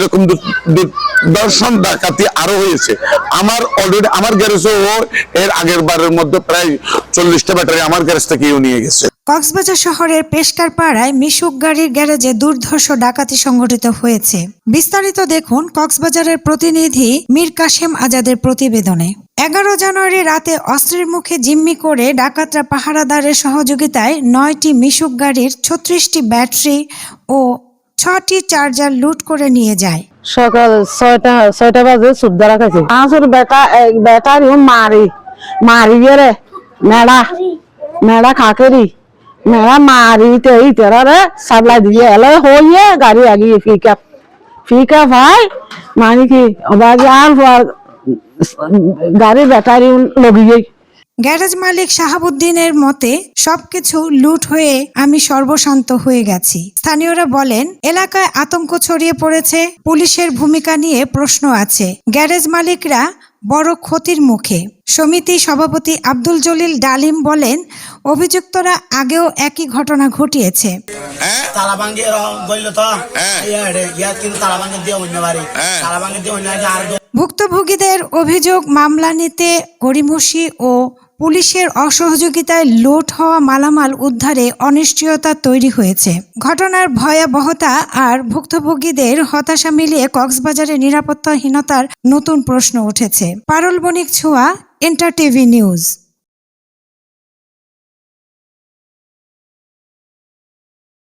এরকম দর্শন ডাকাতি আরও হয়েছে। আমার অলরেডি আমার গ্যারেজও ও এর আগের বারের মধ্যে প্রায় চল্লিশটা ব্যাটারি আমার গ্যারেজ থেকেও নিয়ে গেছে। কক্সবাজার শহরের পেশকার পাড়ায় মিশুক গাড়ির গ্যারেজে দুর্ধর্ষ ডাকাতি সংঘটিত হয়েছে। বিস্তারিত দেখুন কক্সবাজারের প্রতিনিধি মীর কাশেম আজাদের প্রতিবেদনে। এগারো জানুয়ারি রাতে অস্ত্রের মুখে জিম্মি করে ডাকাতরা পাহারাদারের সহযোগিতায় নয়টি মিশুক গাড়ির ছত্রিশটি ব্যাটারি ও ছটি চার্জার লুট করে নিয়ে যায়। সকাল ছয়টা ছয়টা বাজে সুবিধা খাইছে। আসর বেটা বেটারি মারি। মারি গেরে মেড়া মেড়া খাকেরি মেড়া মারি তে ইতেরারে সাবলাই দিয়ে এলে। হইয়ে গাড়ি আগিয়ে ফিকা ফিকা ভাই মানে কি, বাজে আর গাড়ি ব্যাটারি লগিয়ে গ্যারেজ মালিক শাহাবুদ্দিনের মতে সবকিছু লুট হয়ে আমি সর্বশান্ত হয়ে গেছি। স্থানীয়রা বলেন এলাকায় আতঙ্ক ছড়িয়ে পড়েছে পুলিশের ভূমিকা নিয়ে প্রশ্ন আছে। গ্যারেজ মালিকরা বড় ক্ষতির মুখে। সমিতি সভাপতি আব্দুল জলিল ডালিম বলেন অভিযুক্তরা আগেও একই ঘটনা ঘটিয়েছে। অন্য বাড়ি। আর ভুক্তভোগীদের অভিযোগ মামলা নিতে গড়িমসি ও পুলিশের অসহযোগিতায় লুট হওয়া মালামাল উদ্ধারে অনিশ্চয়তা তৈরি হয়েছে। ঘটনার ভয়াবহতা আর ভুক্তভোগীদের হতাশা মিলিয়ে কক্সবাজারে নিরাপত্তাহীনতার নতুন প্রশ্ন উঠেছে। পারল বণিক ছোঁয়া এন্টার টিভি নিউজ